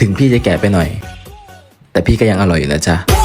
ถึงพี่จะแก่ไปหน่อย แต่พี่ก็ยังอร่อยอยู่นะจ๊ะ